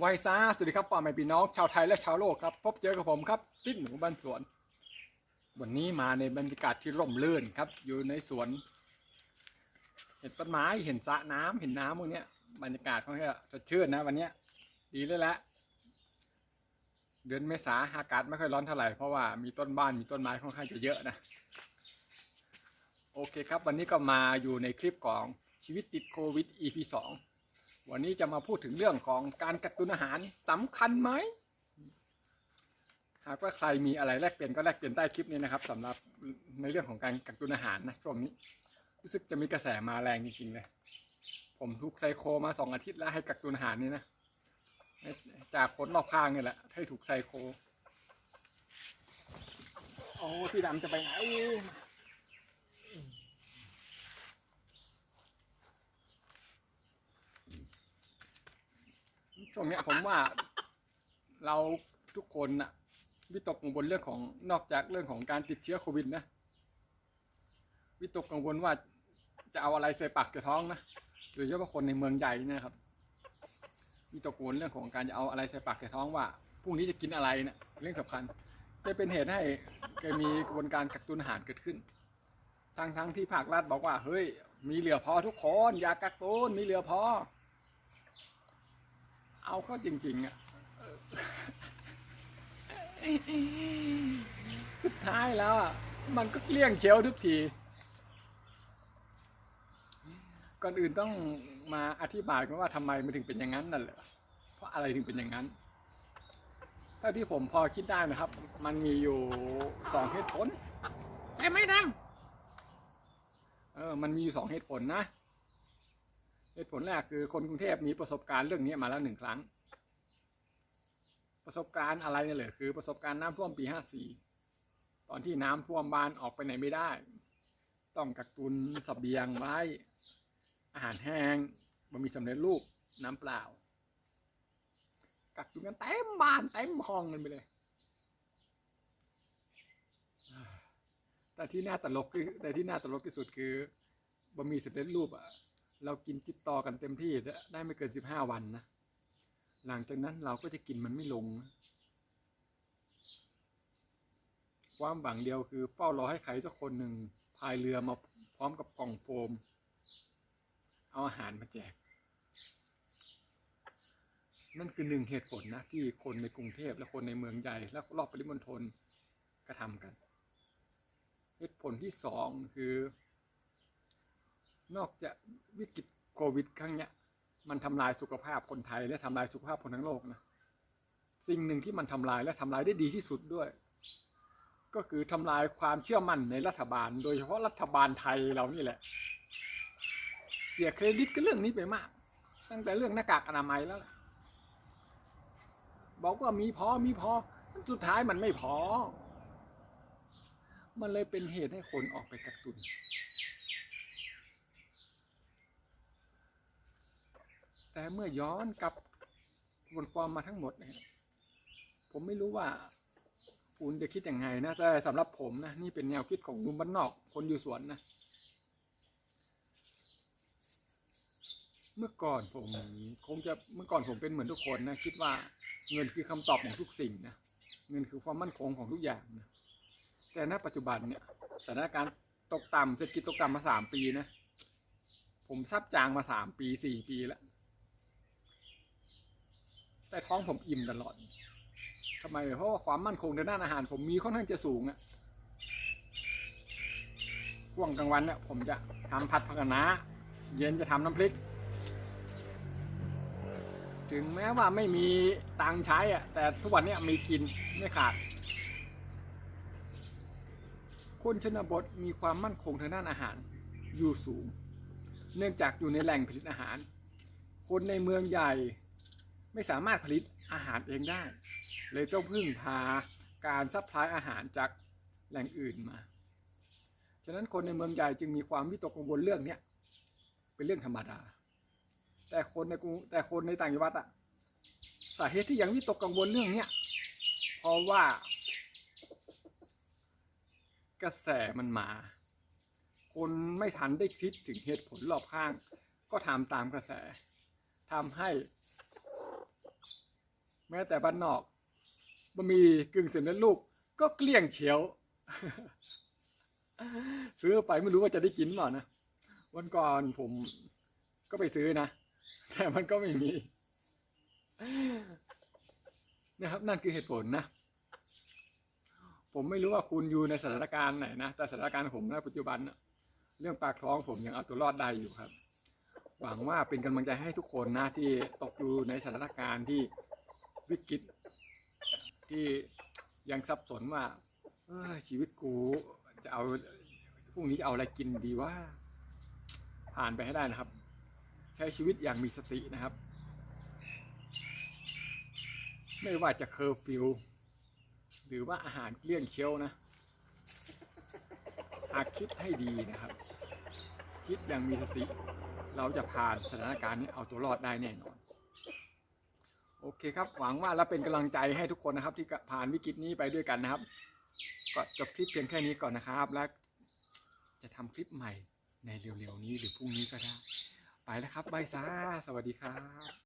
ไวซ่าสวัสดีครับพ่อแม่พี่น้องชาวไทยและชาวโลกครับ พบเจอกับผมครับติ๊ดหนูบ้านสวน วันนี้มาในบรรยากาศที่ร่มรื่นครับ อยู่ในสวน เห็นต้นไม้เห็นสระน้ำเห็นน้ำพวกนี้บรรยากาศค่อนข้างสดชื่นนะ วันนี้ดีเลยแหละเดือนเมษาอากาศไม่ค่อยร้อนเท่าไหร่เพราะว่ามีต้นบ้านมีต้นไม้ค่อนข้างจะเยอะนะ โอเคครับ วันนี้ก็มาอยู่ในคลิปของชีวิตติดโควิด EP 2 วันนี้จะมาพูดถึงเรื่องของการกักตุนอาหารสำคัญไหมหากว่าใครมีอะไรแลกเปลี่ยนก็แลกเปลี่ยนใต้คลิปนี้นะครับสำหรับในเรื่องของการกักตุนอาหารนะช่วงนี้ รู้สึกจะมีกระแสมาแรงจริงๆเลย ผมทุกไซโคมาสองอาทิตย์แล้วให้กักตุนอาหารนี่นะจากคนรอบข้างนี่แหละให้ถูกไซโคโอ้พี่ดำจะไปไหน ช่วงเนี้ยผมว่าเราทุกคนน่ะ วิตกกังวลเรื่องของนอกจากเรื่องของการติดเชื้อโควิดนะ วิตกกังวลว่าจะเอาอะไรใส่ปากใส่ท้องนะโดยเฉพาะคนในเมืองใหญ่เนะครับวิตกกังวลเรื่องของการจะเอาอะไรใส่ปากใส่ท้องว่าพรุ่งนี้จะกินอะไรเนะี่ยเรื่องสำคัญจะเป็นเหตุให้เกิดมีกระบวนการกักตุนอาหารเกิดขึ้น ทั้งทั้งที่ภาครัฐบอกว่า เฮ้ย มีเหลือพอทุกคน อย่ากักตุนมีเหลือพอ เอาเข้าจริง ๆอะเออสุดท้ายแล้วอะมันก็เกลี้ยงเชลทุกที ก่อนอื่นต้องมาอธิบายกันว่าทำไมมันถึงเป็นอย่างนั้นนั่นแหละเพราะอะไรถึงเป็นอย่างนั้นเท่าที่ผมพอคิดได้นะครับ มันมีอยู่สองเหตุผลใช่ไหมดังเออ มันมีอยู่สองเหตุผลนะ เหตุผลแรกคือคนกรุงเทพมีประสบการณ์เรื่องนี้มาแล้วหนึ่งครั้ง ประสบการณ์อะไรเนี่ยเลยคือประสบการณ์น้ำท่วมปีห้าสี่ตอนที่น้ำท่วมบ้านออกไปไหนไม่ได้ ต้องกักตุนเสบียงไว้อาหารแห้งบะหมี่สำเร็จรูปน้ำเปล่า กักตุนกันเต็มบ้านเต็มห้องกันไปเลยแต่ที่น่าตลกคือแต่ที่น่าตลกที่สุดคือบะหมี่สำเร็จรูปอะ เรากินติดต่อกันเต็มที่ได้ไม่เกินสิบห้าวันนะ หลังจากนั้นเราก็จะกินมันไม่ลง ความหวังเดียวคือเฝ้ารอให้ใครสักคนหนึ่งพายเรือมาพร้อมกับกล่องโฟม เอาอาหารมาแจก นั่นคือหนึ่งเหตุผลนะ ที่คนในกรุงเทพและคนในเมืองใหญ่และรอบปริมณฑลกระทำกัน เหตุผลที่สองคือ นอกจากวิกฤตโควิด ครั้งเนี้ย มันทำลายสุขภาพคนไทย และทำลายสุขภาพคนทั้งโลกนะสิ่งหนึ่งที่มันทำลายและทำลายได้ดีที่สุดด้วย ก็คือทำลายความเชื่อมั่นในรัฐบาล โดยเฉพาะรัฐบาลไทยเรานี่แหละ เสียเครดิตกับเรื่องนี้ไปมาก ตั้งแต่เรื่องหน้ากากอนามัยแล้วบอกว่ามีพอมีพอสุดท้ายมันไม่พอ มันเลยเป็นเหตุให้คนออกไปกักตุน แต่เมื่อย้อนกลับบนความมาทั้งหมดนี่ยผมไม่รู้ว่าคุณจะคิดยังไงนะแต่สำหรับผมนะนี่เป็นแนวคิดของหนุ่มบ้านนอก คนอยู่สวนนะ เมื่อก่อนผมคงจะเมื่อก่อนผมเป็นเหมือนทุกคนนะคิดว่าเงินคือคำตอบของทุกสิ่งนะเงินคือความมั่นคงของทุกอย่างนะแต่ณปัจจุบันเนี่ยสถานการณ์ตกต่ำเศรษฐกิจตกต่ำมาสามปีนะ ผมซับจางมาสามปีสี่ปีแล้ว แต่ท้องผมอิ่มตลอดทำไมเพราะว่าความมั่นคงในด้านอาหาร ผมมีค่อนข้างจะสูงอะช่วงกลางวันเนี่ยผมจะทำผัดผักคะนาเย็นจะทำน้ำพริก ถึงแม้ว่าไม่มีตังใช้อะแต่ทุกวันเนี้มีกินไม่ขาด คนชนบทมีความมั่นคงทางด้านอาหารอยู่สูง เนื่องจากอยู่ในแหล่งผลิตอาหาร คนในเมืองใหญ่ ไม่สามารถผลิตอาหารเองได้ เลยต้องพึ่งพาการซัพพลายอาหารจากแหล่งอื่นมา ฉะนั้นคนในเมืองใหญ่จึงมีความวิตกกังวลเรื่องเนี้เป็นเรื่องธรรมดา แต่คนในกรุงแต่คนในต่างจังหวัดอะสาเหตุที่ยังวิตกกังวลเรื่องเนี้ยเพราะว่า กระแสมันมา คนไม่ทันได้คิดถึงเหตุผลรอบข้าง ก็ทำตามกระแสทำให้ แม้แต่บ้านนอกบะหมี่กึ่งสำเร็จรูปก็เกลี้ยงเฉียว ซื้อไปไม่รู้ว่าจะได้กินหรอนะวันก่อนผมก็ไปซื้อนะ แต่มันก็ไม่มีนะครับ นั่นคือเหตุผลนะ ผมไม่รู้ว่าคุณอยู่ในสถานการณ์ไหนนะแต่สถานการณ์ผมในปัจจุบันนะเรื่องปากท้องผมยังเอาตัวรอดได้อยู่ครับ หวังว่าเป็นกำลังใจให้ทุกคนนะที่ตกอยู่ในสถานการณ์ที่ วิกฤตที่ยังสับสนว่าเอ้ยชีวิตกูจะเอาพรุ่งนี้จะเอาอะไรกินดีว่า ผ่านไปให้ได้นะครับ ใช้ชีวิตอย่างมีสตินะครับ ไม่ว่าจะเคอร์ฟิวหรือว่าอาหารเกลี้ยงเชียวนะหากคิดให้ดีนะครับ คิดอย่างมีสติ เราจะผ่านสถานการณ์นี้เอาตัวรอดได้แน่นอน โอเคครับหวังว่าและเป็นกำลังใจให้ทุกคนนะครับ ที่ผ่านวิกฤตนี้ไปด้วยกันนะครับ ก็จบคลิปเพียงแค่นี้ก่อนนะครับ และจะทำคลิปใหม่ในเร็วๆนี้หรือพรุ่งนี้ก็ได้ ไปแล้วครับบายซ่าสวัสดีครับ